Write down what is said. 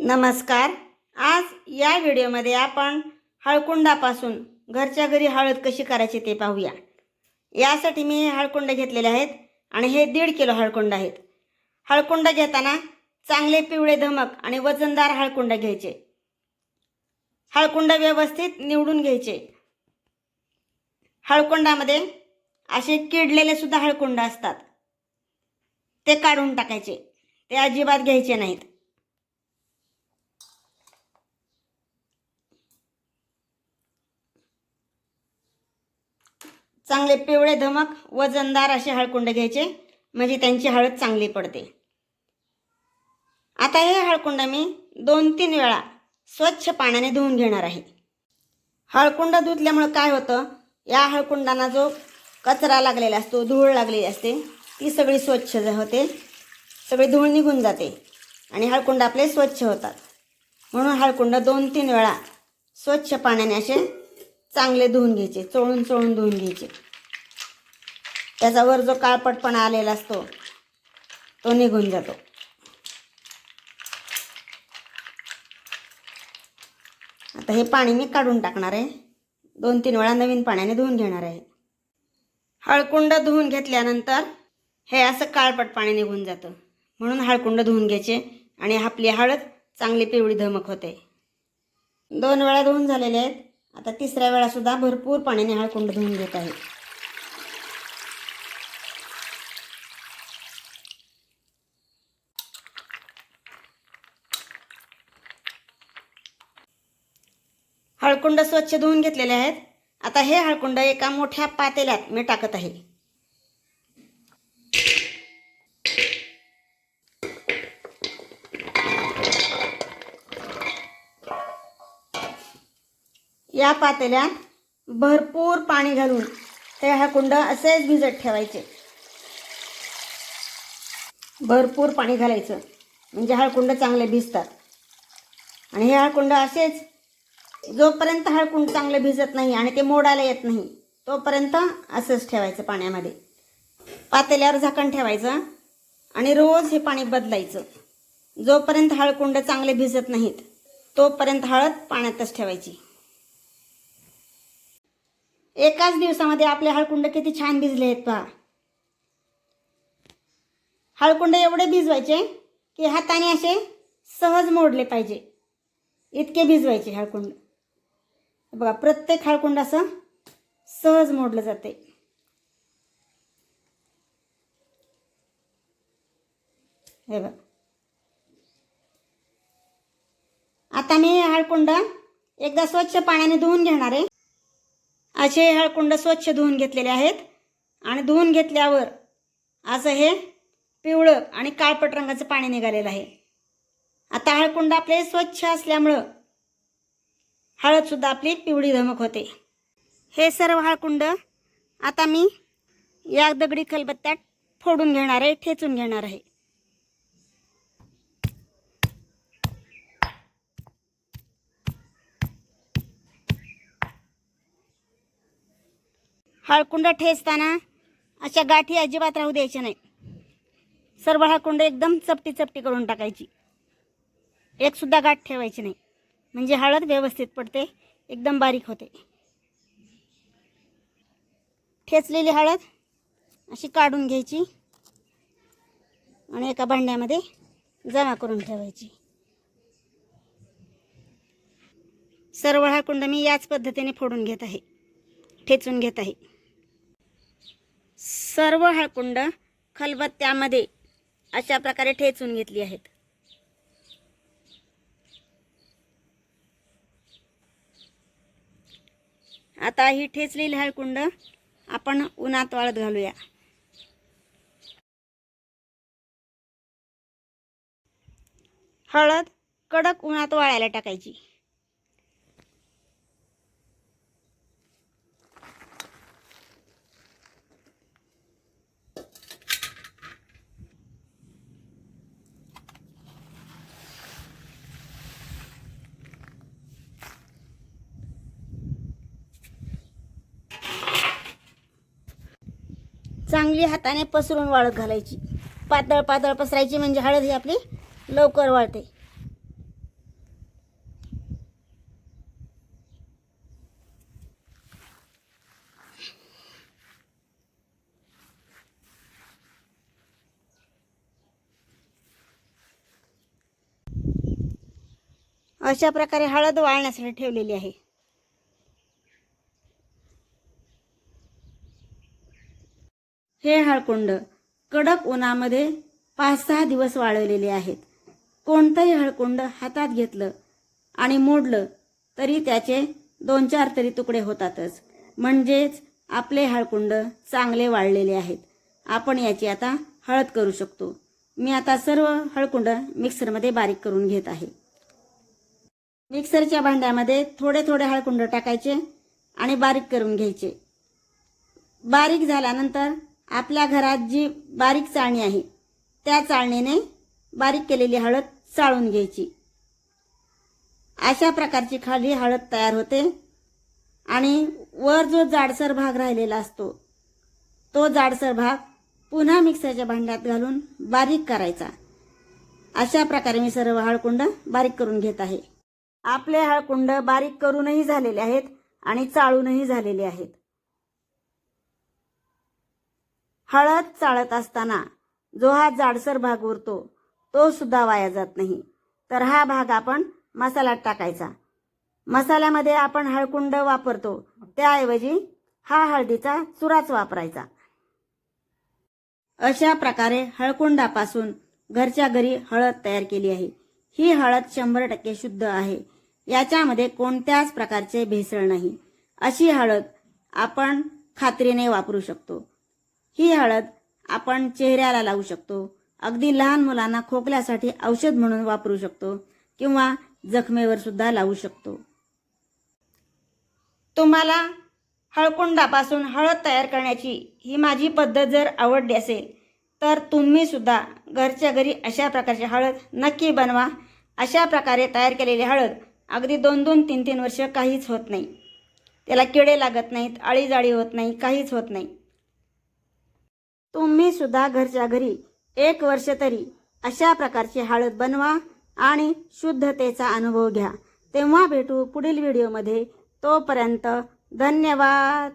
नमस्कार. आज या व्हिडिओमध्ये आपण हळकुंडापासून घरच्या घरी हळद कशी करायची ते पाहूया. यासाठी मी हळकुंड घेतलेले आहेत आणि हे दीड किलो हळकुंड आहेत. हळकुंड घेताना चांगले पिवळे धमक आणि वजनदार हळकुंड घ्यायचे. हळकुंड व्यवस्थित निवडून घ्यायचे. हळकुंडामध्ये असे किडलेले सुद्धा हळकुंड असतात. ते काढून टाकायचे. ते अजिबात घ्यायचे नाहीत. चांगले पिवळे धमक वजनदार असे हळकुंड घ्यायचे म्हणजे त्यांची हळद चांगली पडते. आता हे हळकुंड मी दोन तीन वेळा स्वच्छ पाण्याने धुवून घेणार आहे. हळकुंड धुतल्यामुळं काय होतं या हळकुंडांना जो कचरा लागलेला असतो धूळ लागलेली असते ती सगळी स्वच्छ होते सगळी धूळ निघून जाते आणि हळकुंड आपले स्वच्छ होतात. म्हणून हळकुंड दोन तीन वेळा स्वच्छ पाण्याने असे चांगले धुवून घ्यायचे चोळून चोळून धुवून घ्यायचे. त्याच्यावर जो काळपटपणा आलेला असतो तो निघून जातो. आता हे पाणी मी काढून टाकणार आहे. दोन तीन वेळा नवीन पाण्याने धुवून घेणार आहे. हळकुंड धुवून घेतल्यानंतर हे असं काळपट पाणी निघून जातं. म्हणून हळकुंड धुवून घ्यायचे आणि आपली हळद चांगली पिवळी धमक होते. दोन वेळा धुवून झालेले आहेत. आता तिसऱ्या वेळासुद्धा भरपूर पाण्याने हळकुंड धुवून घेत आहे. हळकुंड स्वच्छ धुवून घेतलेले आहेत. आता हे हळकुंड एका मोठ्या पातेल्यात मी टाकत आहे. या पातेल्यात भरपूर पाणी घालून ते हा कुंड असेच भिजत ठेवायचे. भरपूर पाणी घालायचं. म्हणजे हळकुंड चांगले भिजतात. आणि हे हळकुंड असेच जोपर्यंत हळकुंड चांगले भिजत नाही आणि ते मोडायला येत नाही तोपर्यंत असंच ठेवायचं पाण्यामध्ये. पातेल्यावर झाकण ठेवायचं आणि रोज हे पाणी बदलायचं. जोपर्यंत हळकुंड चांगले भिजत नाहीत तोपर्यंत हळद पाण्यातच ठेवायची. एकाच दिवसामध्ये आपले हळकुंड किती छान भिजले आहेत पहा. हळकुंड एवढे भिजवायचे की हाताने असे सहज मोडले पाहिजे. इतके भिजवायचे हळकुंड. बघा प्रत्येक हळकुंड असं सहज मोडलं जाते. हे बघ. आता मी हळकुंड एकदा स्वच्छ पाण्याने धुवून घेणार आहे. असे हळकुंड स्वच्छ धुवून घेतलेले आहेत. आणि धुवून घेतल्यावर असं हे पिवळं आणि काळपट रंगाचं पाणी निघालेलं आहे. आता हळकुंड आपले स्वच्छ असल्यामुळं हळदसुद्धा आपली पिवळी धमक होते. हे सर्व हळकुंड आता मी या दगडी खलबत्त्यात फोडून घेणार आहे ठेचून घेणार आहे. हळकुंड ठेचताना अशा गाठी अजिबात राहू द्यायच्या नाही सर्व हळकुंड एकदम चपटी चपटी करून टाकायची. एकसुद्धा गाठ ठेवायची नाही. म्हणजे हळद व्यवस्थित पडते एकदम बारीक होते. ठेचलेली हळद अशी काढून घ्यायची आणि एका भांड्यामध्ये जमा करून ठेवायची. सर्व हळकुंड मी याच पद्धतीने फोडून घेत आहे ठेचून घेत आहे. सर्व हळकुंड खलबत्त्यामध्ये अशा प्रकारे ठेचून घेतली आहेत. आता ही ठेचलेली हळकुंड आपण उन्हात वाळत घालूया. हळद कडक उन्हात वाळायला टाकायची. चांगली हाताने पसरून वाळत घालायची. पातळ पातळ पसरायची म्हणजे हळद ही आपली लवकर वाळते. अशा प्रकारे हळद वाळण्यासाठी ठेवलेली आहे. हे हळकुंड कडक उन्हामध्ये पाच सहा दिवस वाळवलेले आहेत. कोणतंही हळकुंड हातात घेतलं आणि मोडलं तरी त्याचे दोन चार तरी तुकडे होतातच. म्हणजेच आपले हळकुंड चांगले वाळलेले आहेत. आपण याची आता हळद करू शकतो. मी आता सर्व हळकुंड मिक्सरमध्ये बारीक करून घेत आहे. मिक्सरच्या भांड्यामध्ये थोडे थोडे हळकुंड टाकायचे आणि बारीक करून घ्यायचे. बारीक झाल्यानंतर आपल्या घरात जी बारीक चाळणी आहे त्या चाळणीने बारीक केलेली हळद चाळून घ्यायची. अशा प्रकारची खाली हळद तयार होते आणि वर जो जाडसर भाग राहिलेला असतो तो जाडसर भाग पुन्हा मिक्सरच्या भांड्यात घालून बारीक करायचा. अशा प्रकारे मी सर्व हळकुंड बारीक करून घेत आहे. आपले हळकुंड बारीक करूनही झालेले आहेत आणि चाळूनही झालेले आहेत. हळद चाळत असताना जो हा जाडसर भाग उरतो तो सुद्धा वाया जात नाही. तर हा भाग आपण मसाल्यात टाकायचा. मसाल्यामध्ये आपण हळकुंड वापरतो. त्याऐवजी हा हळदीचा चुराच वापरायचा. अशा प्रकारे हळकुंडापासून घरच्या घरी हळद तयार केली आहे. ही हळद शंभर टक्के शुद्ध आहे. याच्यामध्ये कोणत्याच प्रकारचे भेसळ नाही. अशी हळद आपण खात्रीने वापरू शकतो. ही हळद आपण चेहऱ्याला लावू शकतो. अगदी लहान मुलांना खोकल्यासाठी औषध म्हणून वापरू शकतो किंवा जखमेवर सुद्धा लावू शकतो. तुम्हाला हळकुंडापासून हळद तयार करण्याची ही माझी पद्धत जर आवडली असेल तर तुम्ही सुद्धा घरच्या घरी अशा प्रकारची हळद नक्की बनवा. अशा प्रकारे तयार केलेली हळद अगदी दोन दोन तीन तीन वर्ष काहीच होत नाही. त्याला किडे लागत नाहीत अळीजाळी होत नाही काहीच होत नाही. तुम्ही सुद्धा घरच्या घरी एक वर्ष तरी अशा प्रकारची हळद बनवा आणि शुद्धतेचा अनुभव घ्या. तेव्हा भेटू पुढील व्हिडिओमध्ये. तोपर्यंत धन्यवाद.